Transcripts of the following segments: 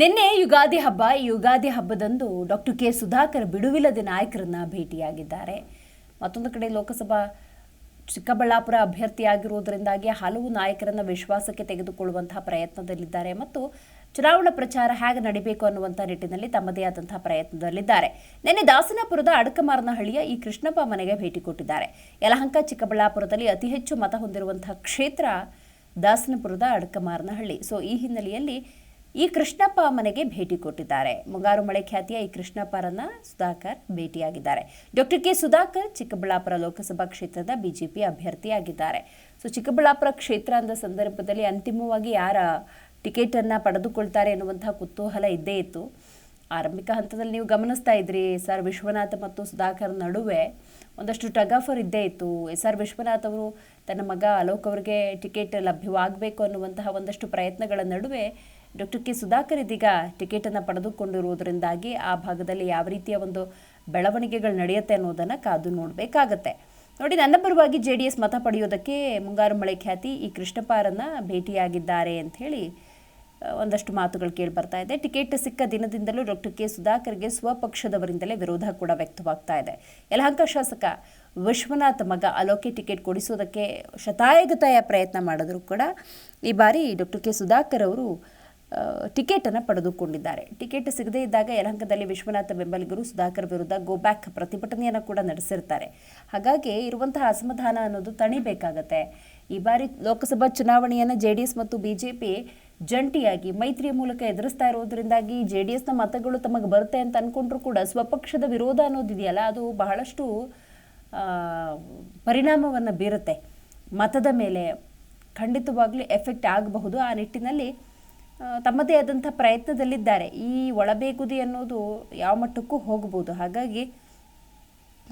ನಿನ್ನೆ ಯುಗಾದಿ ಹಬ್ಬ, ಈ ಯುಗಾದಿ ಹಬ್ಬದಂದು ಡಾಕ್ಟರ್ ಕೆ ಸುಧಾಕರ್ ಬಿಡುವಿಲ್ಲದೆ ನಾಯಕರನ್ನ ಭೇಟಿಯಾಗಿದ್ದಾರೆ. ಮತ್ತೊಂದು ಕಡೆ ಲೋಕಸಭಾ ಚಿಕ್ಕಬಳ್ಳಾಪುರ ಅಭ್ಯರ್ಥಿಯಾಗಿರುವುದರಿಂದಾಗಿ ಹಲವು ನಾಯಕರನ್ನ ವಿಶ್ವಾಸಕ್ಕೆ ತೆಗೆದುಕೊಳ್ಳುವಂತಹ ಪ್ರಯತ್ನದಲ್ಲಿದ್ದಾರೆ ಮತ್ತು ಚುನಾವಣಾ ಪ್ರಚಾರ ಹೇಗೆ ನಡಿಬೇಕು ಅನ್ನುವಂಥ ನಿಟ್ಟಿನಲ್ಲಿ ತಮ್ಮದೇ ಆದಂತಹ ಪ್ರಯತ್ನದಲ್ಲಿದ್ದಾರೆ. ನಿನ್ನೆ ದಾಸನಪುರದ ಅಡಕಮಾರನಹಳ್ಳಿಯ ಈ ಕೃಷ್ಣಪ್ಪ ಮನೆಗೆ ಭೇಟಿ ಕೊಟ್ಟಿದ್ದಾರೆ. ಯಲಹಂಕ, ಚಿಕ್ಕಬಳ್ಳಾಪುರದಲ್ಲಿ ಅತಿ ಹೆಚ್ಚು ಮತ ಹೊಂದಿರುವಂತಹ ಕ್ಷೇತ್ರ ದಾಸನಪುರದ ಅಡಕಮಾರನಹಳ್ಳಿ. ಸೊ ಈ ಹಿನ್ನೆಲೆಯಲ್ಲಿ ಈ ಕೃಷ್ಣಪ್ಪ ಮನೆಗೆ ಭೇಟಿ ಕೊಟ್ಟಿದ್ದಾರೆ. ಮುಂಗಾರು ಮಳೆ ಖ್ಯಾತಿಯ ಈ ಕೃಷ್ಣಪ್ಪರನ್ನ ಸುಧಾಕರ್ ಭೇಟಿಯಾಗಿದ್ದಾರೆ. ಡಾಕ್ಟರ್ ಕೆ ಸುಧಾಕರ್ ಚಿಕ್ಕಬಳ್ಳಾಪುರ ಲೋಕಸಭಾ ಕ್ಷೇತ್ರದ ಬಿಜೆಪಿ ಅಭ್ಯರ್ಥಿಯಾಗಿದ್ದಾರೆ. ಸೊ, ಚಿಕ್ಕಬಳ್ಳಾಪುರ ಕ್ಷೇತ್ರ ಅಂದ ಸಂದರ್ಭದಲ್ಲಿ ಅಂತಿಮವಾಗಿ ಯಾರ ಟಿಕೆಟ್ ಅನ್ನ ಪಡೆದುಕೊಳ್ತಾರೆ ಎನ್ನುವಂತಹ ಕುತೂಹಲ ಇದ್ದೇ ಇತ್ತು. ಆರಂಭಿಕ ಹಂತದಲ್ಲಿ ನೀವು ಗಮನಿಸ್ತಾ ಇದ್ರಿ ಎಸ್ ಆರ್ ವಿಶ್ವನಾಥ್ ಮತ್ತು ಸುಧಾಕರ್ ನಡುವೆ ಒಂದಷ್ಟು ಟಗಾಫರ್ ಇದ್ದೇ ಇತ್ತು. ಎಸ್ ಆರ್ ವಿಶ್ವನಾಥ್ ಅವರು ತನ್ನ ಮಗ ಅಲೋಕ್ ಅವರಿಗೆ ಟಿಕೆಟ್ ಲಭ್ಯವಾಗಬೇಕು ಅನ್ನುವಂತಹ ಒಂದಷ್ಟು ಪ್ರಯತ್ನಗಳ ನಡುವೆ ಡಾಕ್ಟರ್ ಕೆ ಸುಧಾಕರ್ ಇದೀಗ ಟಿಕೆಟನ್ನು ಪಡೆದುಕೊಂಡಿರುವುದರಿಂದಾಗಿ ಆ ಭಾಗದಲ್ಲಿ ಯಾವ ರೀತಿಯ ಒಂದು ಬೆಳವಣಿಗೆಗಳು ನಡೆಯುತ್ತೆ ಅನ್ನೋದನ್ನು ಕಾದು ನೋಡಬೇಕಾಗತ್ತೆ. ನೋಡಿ, ನನ್ನ ಪರವಾಗಿ ಜೆ ಡಿ ಎಸ್ ಮತ ಪಡೆಯೋದಕ್ಕೆ ಮುಂಗಾರು ಮಳೆ ಖ್ಯಾತಿ ಈ ಕೃಷ್ಣಪ್ಪರನ್ನ ಭೇಟಿಯಾಗಿದ್ದಾರೆ ಅಂತ ಒಂದಷ್ಟು ಮಾತುಗಳು ಕೇಳಿ ಬರ್ತಾ ಇದೆ. ಟಿಕೆಟ್ ಸಿಕ್ಕ ದಿನದಿಂದಲೂ ಡಾಕ್ಟರ್ ಕೆ ಸುಧಾಕರ್ಗೆ ಸ್ವಪಕ್ಷದವರಿಂದಲೇ ವಿರೋಧ ಕೂಡ ವ್ಯಕ್ತವಾಗ್ತಾ ಇದೆ. ಯಲಹಂಕ ಶಾಸಕ ವಿಶ್ವನಾಥ್ ಮಗ ಅಲೋಕೆ ಟಿಕೆಟ್ ಕೊಡಿಸೋದಕ್ಕೆ ಶತಾಯಗತಾಯ ಪ್ರಯತ್ನ ಮಾಡಿದ್ರು ಕೂಡ ಈ ಬಾರಿ ಡಾಕ್ಟರ್ ಕೆ ಸುಧಾಕರ್ ಅವರು ಟಿಕೆಟನ್ನು ಪಡೆದುಕೊಂಡಿದ್ದಾರೆ. ಟಿಕೆಟ್ ಸಿಗದೇ ಇದ್ದಾಗ ಯಲಹಂಕದಲ್ಲಿ ವಿಶ್ವನಾಥ ಬೆಂಬಲಿಗರು ಸುಧಾಕರ್ ವಿರುದ್ಧ ಗೋಬ್ಯಾಕ್ ಪ್ರತಿಭಟನೆಯನ್ನು ಕೂಡ ನಡೆಸಿರ್ತಾರೆ. ಹಾಗಾಗಿ ಇರುವಂತಹ ಅಸಮಾಧಾನ ಅನ್ನೋದು ತಣಿಬೇಕಾಗತ್ತೆ. ಈ ಬಾರಿ ಲೋಕಸಭಾ ಚುನಾವಣೆಯನ್ನು ಜೆ ಡಿ ಎಸ್ ಮತ್ತು ಬಿಜೆಪಿ ಜಂಟಿಯಾಗಿ ಮೈತ್ರಿಯ ಮೂಲಕ ಎದುರಿಸ್ತಾ ಇರೋದ್ರಿಂದಾಗಿ ಜೆ ಡಿ ಎಸ್ನ ಮತಗಳು ತಮಗೆ ಬರುತ್ತೆ ಅಂತ ಅಂದ್ಕೊಂಡ್ರೂ ಕೂಡ ಸ್ವಪಕ್ಷದ ವಿರೋಧ ಅನ್ನೋದಿದೆಯಲ್ಲ ಅದು ಬಹಳಷ್ಟು ಪರಿಣಾಮವನ್ನು ಬೀರುತ್ತೆ. ಮತದ ಮೇಲೆ ಖಂಡಿತವಾಗ್ಲೂ ಎಫೆಕ್ಟ್ ಆಗಬಹುದು. ಆ ನಿಟ್ಟಿನಲ್ಲಿ ತಮ್ಮದೇ ಆದಂಥ ಪ್ರಯತ್ನದಲ್ಲಿದ್ದಾರೆ. ಈ ಒಳಬೇಗುದಿ ಅನ್ನೋದು ಯಾವ ಮಟ್ಟಕ್ಕೂ ಹೋಗ್ಬೋದು. ಹಾಗಾಗಿ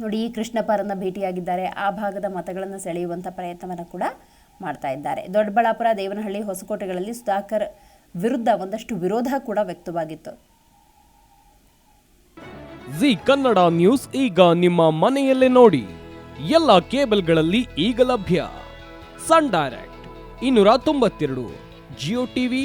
ನೋಡಿ, ಈ ಕೃಷ್ಣಪ್ಪರನ್ನ ಭೇಟಿಯಾಗಿದ್ದಾರೆ. ಆ ಭಾಗದ ಮತಗಳನ್ನು ಸೆಳೆಯುವಂಥ ಪ್ರಯತ್ನವನ್ನು ಕೂಡ ಮಾಡ್ತಾ ಇದ್ದಾರೆ. ದೊಡ್ಡಬಳ್ಳಾಪುರ, ದೇವನಹಳ್ಳಿ, ಹೊಸಕೋಟೆಗಳಲ್ಲಿ ಸುಧಾಕರ್ ವಿರುದ್ಧ ಒಂದಷ್ಟು ವಿರೋಧ ಕೂಡ ವ್ಯಕ್ತವಾಗಿತ್ತು. ಜಿ ಕನ್ನಡ ನ್ಯೂಸ್ ಈಗ ನಿಮ್ಮ ಮನೆಯಲ್ಲೇ ನೋಡಿ. ಎಲ್ಲ ಕೇಬಲ್ಗಳಲ್ಲಿ ಈಗ ಲಭ್ಯ. ಸನ್ ಡೈರೆಕ್ಟ್, ಇನ್ನೂರ ತೊಂಬತ್ತೆರಡು ಜಿಯೋ ಟಿವಿ